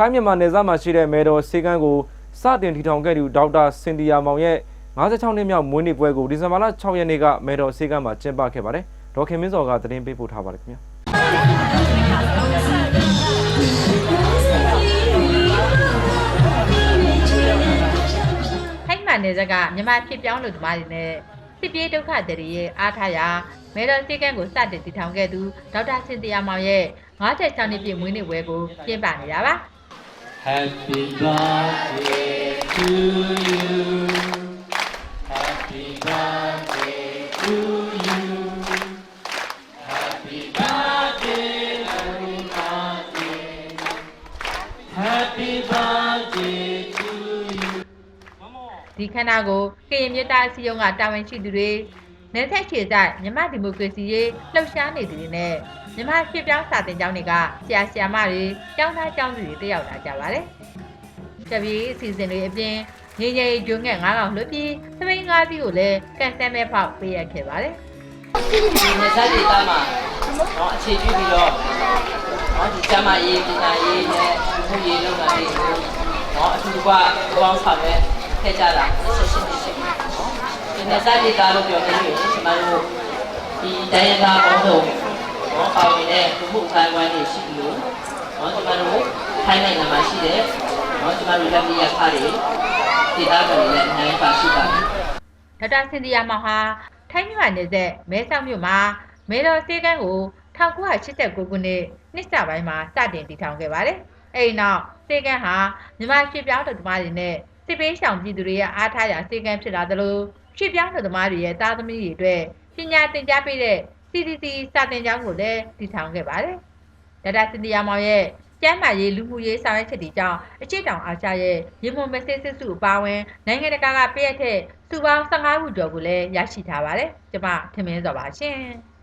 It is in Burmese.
ထိုင်းမြန်မာနယ်စပ်မှာရှိတဲ့မဲတော်စေကန်းကိုစတင်ထီထောင်ခဲ့သူဒေါက်တာစင်တီယာမောင်ရဲ့56နှစ်မြောက်မွေးနေ့ပွဲကိုဒီဇင်ဘာလ6ရက်နေ့ကမဲတော်စေကန်းမှာကျင်းပခဲ့ပါတယ်။ဒေါက်ခင်မင်းစောကသတင်းပေးပို့ထားပါတယ်ခင်ဗျာ။ထိုင်းမှန်နယ်စပ်ကမြန်မာဖြစ်ပြောင်းလူသမားတွေနဲ့စစ်ပြေးဒုက္ခသည်တွေရဲ့အားထားရာမဲတော်စီကံကိုစတင်တည်ထောင်ခဲ့သူဒေါက်တာစင်တီယာမောင်ရဲ့56နှစ်ပြည့်မွေးနေ့ပွဲကိုကျင်းပနေတာပါ Happy birthday to you. Happy birthday to you. Happy birthday, happy birthday. Happy birthday to you. ဒီခန္ဓာကိုကရင်မြတ်တာအစည်းအရုံးကတာဝန်ရှိသူတွေ နယ်ဆက်ခြေဆိုင်မြန်မာဒီမိုကရေစီရေးလှုပ်ရှားနေသူတွေနဲ့မြန်မာဖြစ်ပြောင်းစာတင်ကျောင်းတွေကဆရာဆရာမတွေကျောင်းသားကျောင်းသူတွေတက်ရောက်လာကြပါတယ်။တပည့်အစီအစဉ်တွေအပြင်ငြိမ်ငြိမ်ကျွန်းငယ်၅កောင်လွတ်ပြီးသမင်း၅စီးကိုလည်းကန်ဆယ်မဲဖောက်ပေးရခဲ့ပါတယ်။ဒီနေ့စတဲ့တာမှာတော့အခြေပြုပြီးတော့တော့ဒီကျမရေးပညာရေးနဲ့ဒီမှုရေးလုပ်ငန်းလေးကိုတော့အထူးကပေါင်းဆောင်နဲ့ထည့်ကြတာဆက်ရှိနေရှိတယ်နော် ဒီနေ့စတဲ့တာလို့ပြောနေလို့ကျွန်တော်တို့ဒီတိုင်းရင်းသားပေါင်းစုံတော့ပါဝင်တဲ့ဒီမှုဆိုင်ဝိုင်းတွေရှိလို့တော့ကျွန်တော်တို့ထိုင်းနိုင်ငံမှာရှိတဲ့တော့ကျွန်တော်တို့လက်မရခါတွေဒေသခံတွေလည်းအများကြီးပါရှိပါတယ်ဒေါက်တာစင်တီယာမောင်ဟာထိုင်းမြန်မာနယ်စပ်မဲဆောက်မြို့မှာမဲတော်စေကန်းကို1989ခုနှစ်နှစ်စပိုင်းမှာစတင်တည်ထောင်ခဲ့ပါတယ်။အဲဒီနောက်စေကန်းဟာမြန်မာရွှေပြောင်းတော်သမားတွေနဲ့စစ်ပေးဆောင်ပြည်သူတွေရဲ့အားထားရာစေကန်းဖြစ်လာသလို ရွှေပြောင်းတော်သမားတွေရဲ့သားသမီးတွေအတွက်ပညာသင်ကြားပေးတဲ့ CDC စာသင်ကျောင်းကိုလည်းတည်ထောင်ခဲ့ပါတယ်။ဒေါက်တာစင်တီယာမောင်ရဲ့ကျမ်းမာရေးလူမှုရေးဆောင်ရွက်ချက်တွေကြောင့်အချစ်တောင်အာရှရဲ့ရေမွန်မစစ်စစ်စုအပါအဝင်နိုင်ငံတကာကပြည့်ရတဲ့စုပေါင်း15ခုကျော်ကိုလည်းရရှိထားပါတယ်။ကျမထင်မင်းစောပါရှင်။